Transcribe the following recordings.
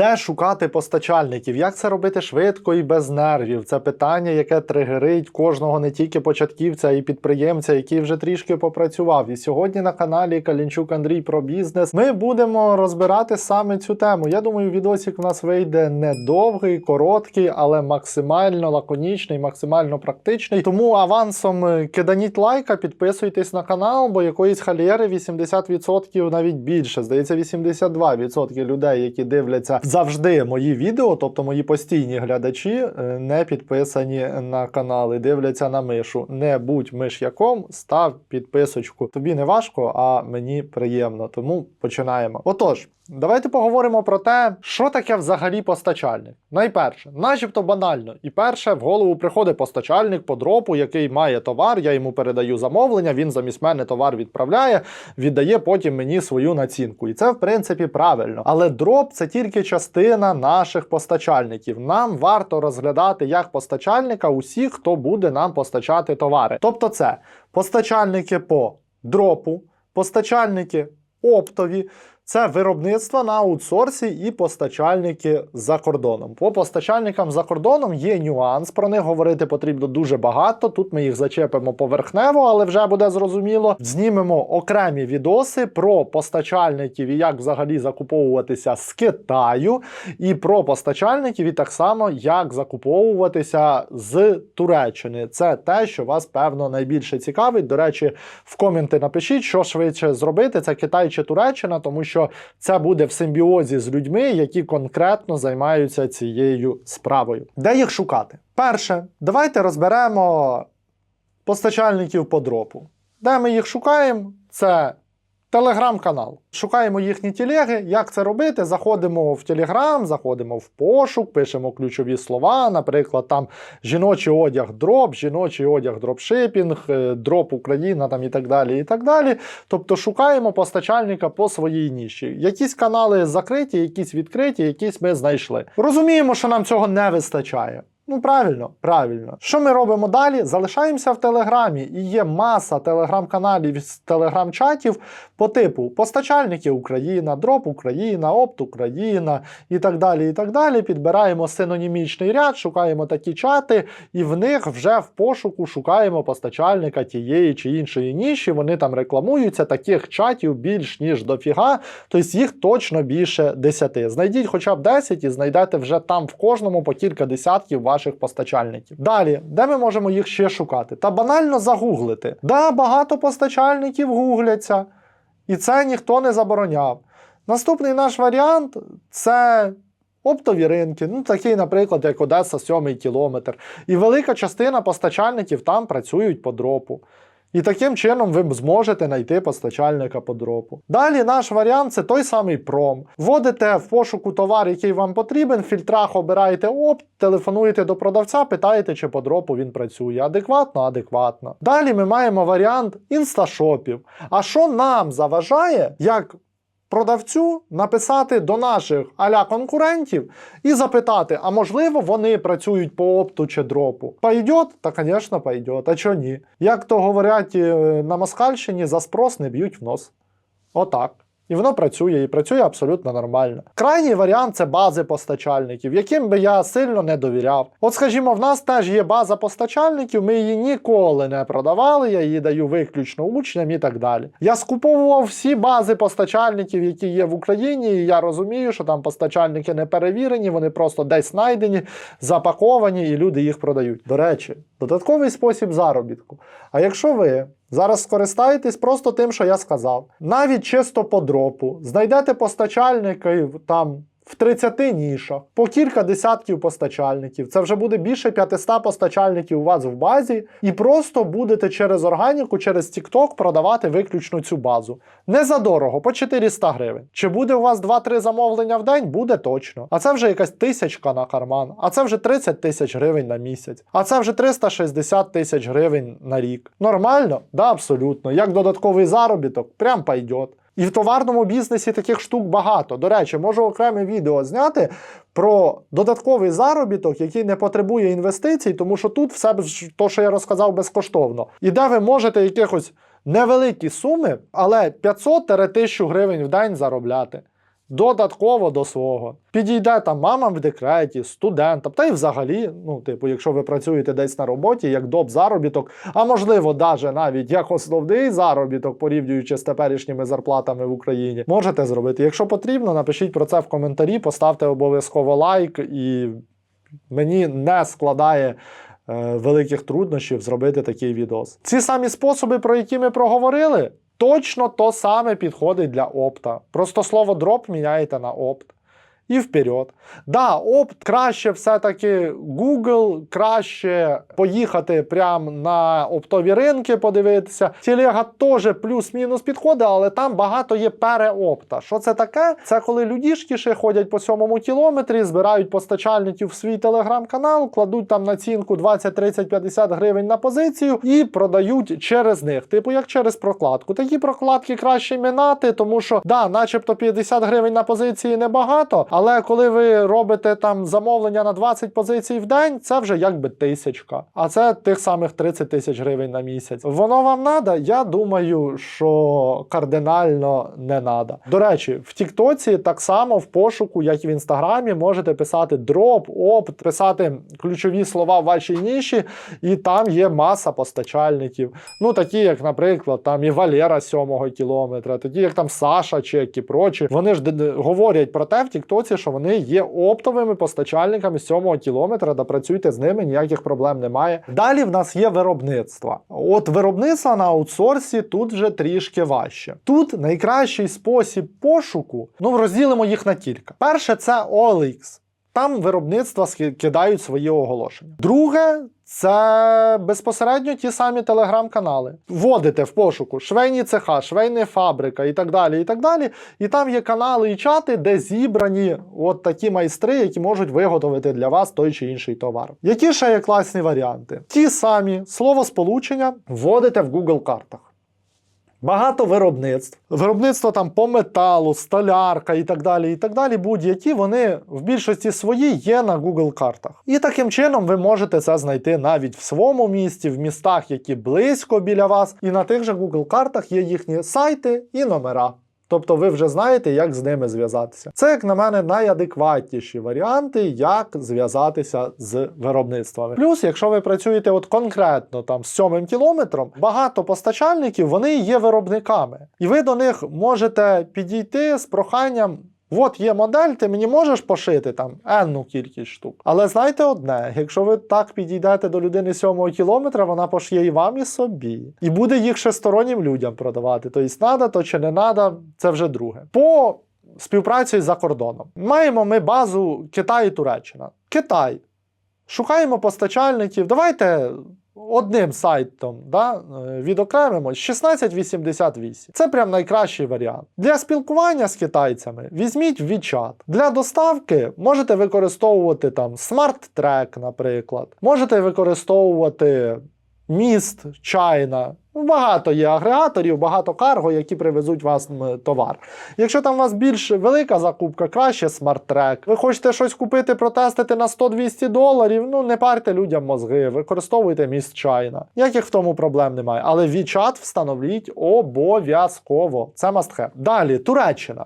Де шукати постачальників? Як це робити швидко і без нервів? Це питання, яке тригерить кожного не тільки початківця, й підприємця, який вже трішки попрацював. І сьогодні на каналі Калінчук Андрій про бізнес ми будемо розбирати саме цю тему. Я думаю, відосик у нас вийде недовгий, короткий, але максимально лаконічний, максимально практичний. Тому авансом е, киданіть лайка, підписуйтесь на канал, бо якоїсь халєри 80% навіть більше. Здається, 82% людей, які дивляться завжди мої відео, тобто мої постійні глядачі, е, не підписані на канал і дивляться на мишу. Не будь миш'яком, став підписочку. Тобі не важко, а мені приємно. Тому починаємо. Отож. Давайте поговоримо про те, що таке взагалі постачальник. Найперше, начебто банально, і перше в голову приходить постачальник по дропу, який має товар, я йому передаю замовлення, він замість мене товар відправляє, віддає потім мені свою націнку. І це в принципі правильно. Але дроп це тільки частина наших постачальників. Нам варто розглядати як постачальника усіх, хто буде нам постачати товари. Тобто, це постачальники по дропу, постачальники оптові. Це виробництво на аутсорсі і постачальники за кордоном. По постачальникам за кордоном є нюанс. Про них говорити потрібно дуже багато. Тут ми їх зачепимо поверхнево, але вже буде зрозуміло. Знімемо окремі відоси про постачальників і як взагалі закуповуватися з Китаю, і про постачальників, і так само як закуповуватися з Туреччини. Це те, що вас певно найбільше цікавить. До речі, в коменти напишіть, що швидше зробити: це Китай чи Туреччина, тому що це буде в симбіозі з людьми, які конкретно займаються цією справою. Де їх шукати? Перше, давайте розберемо постачальників по дропу. Де ми їх шукаємо? Це Телеграм-канал. Шукаємо їхні телеги. Як це робити? Заходимо в Телеграм, заходимо в пошук, пишемо ключові слова. Наприклад, там жіночий одяг дроп, жіночий одяг дропшипінг, е, дроп Україна там і так далі. і так далі. Тобто шукаємо постачальника по своїй ніші. Якісь канали закриті, якісь відкриті, якісь ми знайшли. Розуміємо, що нам цього не вистачає. Ну, правильно, правильно. Що ми робимо далі? Залишаємося в Телеграмі, і є маса телеграм-каналів з телеграм-чатів по типу постачальники Україна, дроп Україна, опт Україна і так далі. і так далі. Підбираємо синонімічний ряд, шукаємо такі чати, і в них вже в пошуку шукаємо постачальника тієї чи іншої ніші. Вони там рекламуються. Таких чатів більш ніж дофіга, тобто їх точно більше 10. Знайдіть хоча б 10 і знайдете вже там в кожному по кілька десятків ваших постачальників. Далі, де ми можемо їх ще шукати? Та банально загуглити. Да, багато постачальників гугляться, і це ніхто не забороняв. Наступний наш варіант це. Оптові ринки, ну такий, наприклад, як Одеса, 7 кілометр. І велика частина постачальників там працюють по дропу. І таким чином ви зможете знайти постачальника по дропу. Далі наш варіант це той самий пром. Вводите в пошуку товар, який вам потрібен, в фільтрах обираєте опт, телефонуєте до продавця, питаєте, чи по дропу він працює. Адекватно, адекватно. Далі ми маємо варіант інсташопів. А що нам заважає, як продавцю написати до наших аля конкурентів і запитати, а можливо, вони працюють по опту чи дропу. Пойдет? Та, звісно, пойдет. А чого ні? Як то говорять е, на Москальщині, за спрос не б'ють в нос. Отак. І воно працює, і працює абсолютно нормально. Крайній варіант це бази постачальників, яким би я сильно не довіряв. От, скажімо, в нас теж є база постачальників, ми її ніколи не продавали, я її даю виключно учням і так далі. Я скуповував всі бази постачальників, які є в Україні, і я розумію, що там постачальники не перевірені, вони просто десь знайдені, запаковані, і люди їх продають. До речі, додатковий спосіб заробітку. А якщо ви Зараз скористаєтесь просто тим, що я сказав. Навіть чисто по дропу. Знайдете постачальників там в 30 нішах, по кілька десятків постачальників. Це вже буде більше 500 постачальників у вас в базі, і просто будете через органіку, через TikTok продавати виключно цю базу. Не за дорого, по 400 гривень. Чи буде у вас 2-3 замовлення в день? Буде точно. А це вже якась тисячка на карман, а це вже 30 тисяч гривень на місяць, а це вже 360 тисяч гривень на рік. Нормально? Да, абсолютно. Як додатковий заробіток, прям пойдет. І в товарному бізнесі таких штук багато. До речі, можу окреме відео зняти про додатковий заробіток, який не потребує інвестицій, тому що тут все то, що я розказав, безкоштовно. І де ви можете якихось невеликі суми, але 500-1000 гривень в день заробляти. Додатково до свого. Підійде там мамам в декреті, студентам, та й взагалі, ну, типу, якщо ви працюєте десь на роботі, як доп заробіток, а можливо, даже навіть як основний заробіток, порівнюючи з теперішніми зарплатами в Україні, можете зробити. Якщо потрібно, напишіть про це в коментарі, поставте обов'язково лайк, і мені не складає. е, Великих труднощів зробити такий відос. Ці самі способи, про які ми проговорили, точно то саме підходить для опта. Просто слово дроп міняєте на опт. І вперед. Да, опт краще все-таки Google, краще поїхати прямо на оптові ринки, подивитися. Телега теж плюс-мінус підходить, але там багато є переопта. Що це таке? Це коли людішки ще ходять по сьомому кілометрі, збирають постачальників в свій телеграм-канал, кладуть там націнку 20, 30, 50 гривень на позицію і продають через них. Типу, як через прокладку. Такі прокладки краще минати, тому що да, начебто 50 гривень на позиції небагато. Але коли ви робите там замовлення на 20 позицій в день, це вже якби тисячка. А це тих самих 30 тисяч гривень на місяць. Воно вам надо? Я думаю, що кардинально не надо. До речі, в Тіктоці так само в пошуку, як і в інстаграмі, можете писати дроп, опт, писати ключові слова в вашій ніші, і там є маса постачальників. Ну, такі, як, наприклад, там і Валера 7 кілометра, такі, як там Саша чи які прочі. Вони ж говорять про те в Тіктоці, що вони є оптовими постачальниками сьомого 7 кілометра, да працюйте з ними, ніяких проблем немає. Далі в нас є виробництво. От виробництво на аутсорсі тут вже трішки важче. Тут найкращий спосіб пошуку, ну розділимо їх на кілька. Перше, це OLX. Там виробництва кидають свої оголошення. Друге, це безпосередньо ті самі телеграм-канали. Вводите в пошуку швейні цеха, швейна фабрика і так далі. І так далі. І там є канали і чати, де зібрані от такі майстри, які можуть виготовити для вас той чи інший товар. Які ще є класні варіанти? Ті самі словосполучення вводите в Google картах. Багато виробництв. Виробництво там по металу, столярка і так далі. І так далі. Будь-які вони в більшості свої є на Google картах. І таким чином ви можете це знайти навіть в своєму місті, в містах, які близько біля вас. І на тих же Google картах є їхні сайти і номера. Тобто ви вже знаєте, як з ними зв'язатися. Це, як на мене, найадекватніші варіанти, як зв'язатися з виробництвами. Плюс, якщо ви працюєте от конкретно там з сьомим кілометром, багато постачальників вони є виробниками, і ви до них можете підійти з проханням. От є модель, ти мені можеш пошити там енну кількість штук. Але знайте одне: якщо ви так підійдете до людини сьомого кілометра, вона пошиє і вам, і собі. І буде їх ще стороннім людям продавати. Тобто, надо, то чи не надо, це вже друге. По співпраці за кордоном. Маємо ми базу Китай і Туреччина. Китай. Шукаємо постачальників. Давайте одним сайтом да, е, відокремимо 1688. Це прям найкращий варіант. Для спілкування з китайцями візьміть WeChat. Для доставки можете використовувати там Smart Track, наприклад. Можете використовувати міст China. Ну, Багато є агрегаторів, багато карго, які привезуть вас товар. Якщо там у вас більш велика закупка, краще смарт-трек. Ви хочете щось купити, протестити на 100-200 доларів, ну не парте людям мозги, використовуйте міст чайна. Яких в тому проблем немає. Але WeChat встановіть обов'язково. Це have. Далі, Туреччина.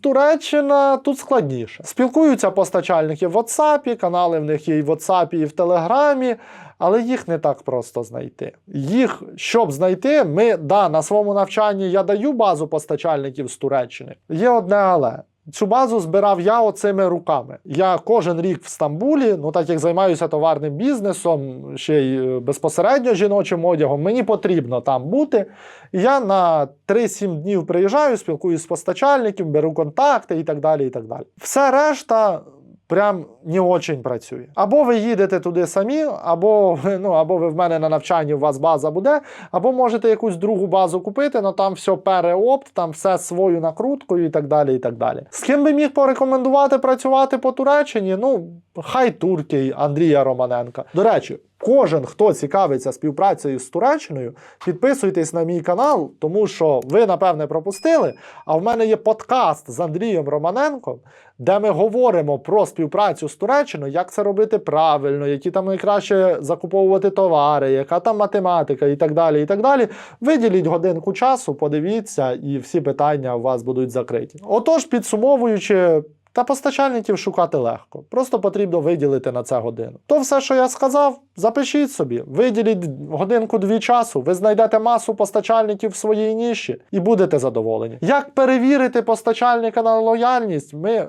Туреччина тут складніше. Спілкуються постачальники в WhatsApp, канали в них є і в WhatsApp, і в Телеграмі, але їх не так просто знайти. Їх, щоб знайти, ми да, на своєму навчанні я даю базу постачальників з Туреччини. Є одне але. Цю базу збирав я оцими руками. Я кожен рік в Стамбулі, ну так як займаюся товарним бізнесом, ще й е, безпосередньо жіночим одягом, мені потрібно там бути. Я на 3-7 днів приїжджаю, спілкуюсь з постачальником, беру контакти і так далі. і так далі. Все решта. Прям не очень працює. Або ви їдете туди самі, або, ну, або ви в мене на навчанні у вас база буде, або можете якусь другу базу купити, але там все переопт, там все свою накруткою і так далі. і так далі. З ким би міг порекомендувати працювати по Туреччині? Ну, хай турки Андрія Романенка. До речі, Кожен, хто цікавиться співпрацею з Туреччиною, підписуйтесь на мій канал, тому що ви, напевне, пропустили. А в мене є подкаст з Андрієм Романенком, де ми говоримо про співпрацю з Туреччиною, як це робити правильно, які там найкраще закуповувати товари, яка там математика і так далі. і так далі. Виділіть годинку часу, подивіться, і всі питання у вас будуть закриті. Отож, підсумовуючи. Та постачальників шукати легко. Просто потрібно виділити на це годину. То все, що я сказав, запишіть собі, виділіть годинку-дві часу, ви знайдете масу постачальників в своїй ніші і будете задоволені. Як перевірити постачальника на лояльність, ми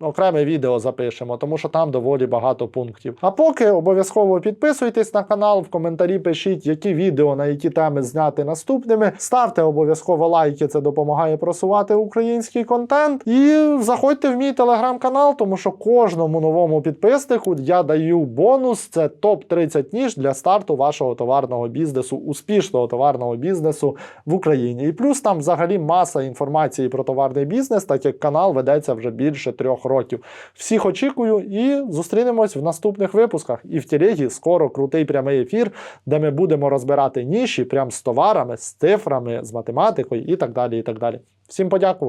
окреме відео запишемо, тому що там доволі багато пунктів. А поки обов'язково підписуйтесь на канал, в коментарі пишіть, які відео на які теми зняти наступними. Ставте обов'язково лайки, це допомагає просувати український контент. І заходьте в мій телеграм-канал, тому що кожному новому підписнику я даю бонус. Це топ 30 ніж для старту вашого товарного бізнесу, успішного товарного бізнесу в Україні. І плюс там взагалі маса інформації про товарний бізнес, так як канал ведеться вже більше трьох років. Всіх очікую і зустрінемось в наступних випусках. І в телегі скоро крутий прямий ефір, де ми будемо розбирати ніші прям з товарами, з цифрами, з математикою і так далі. І так далі. Всім подякував.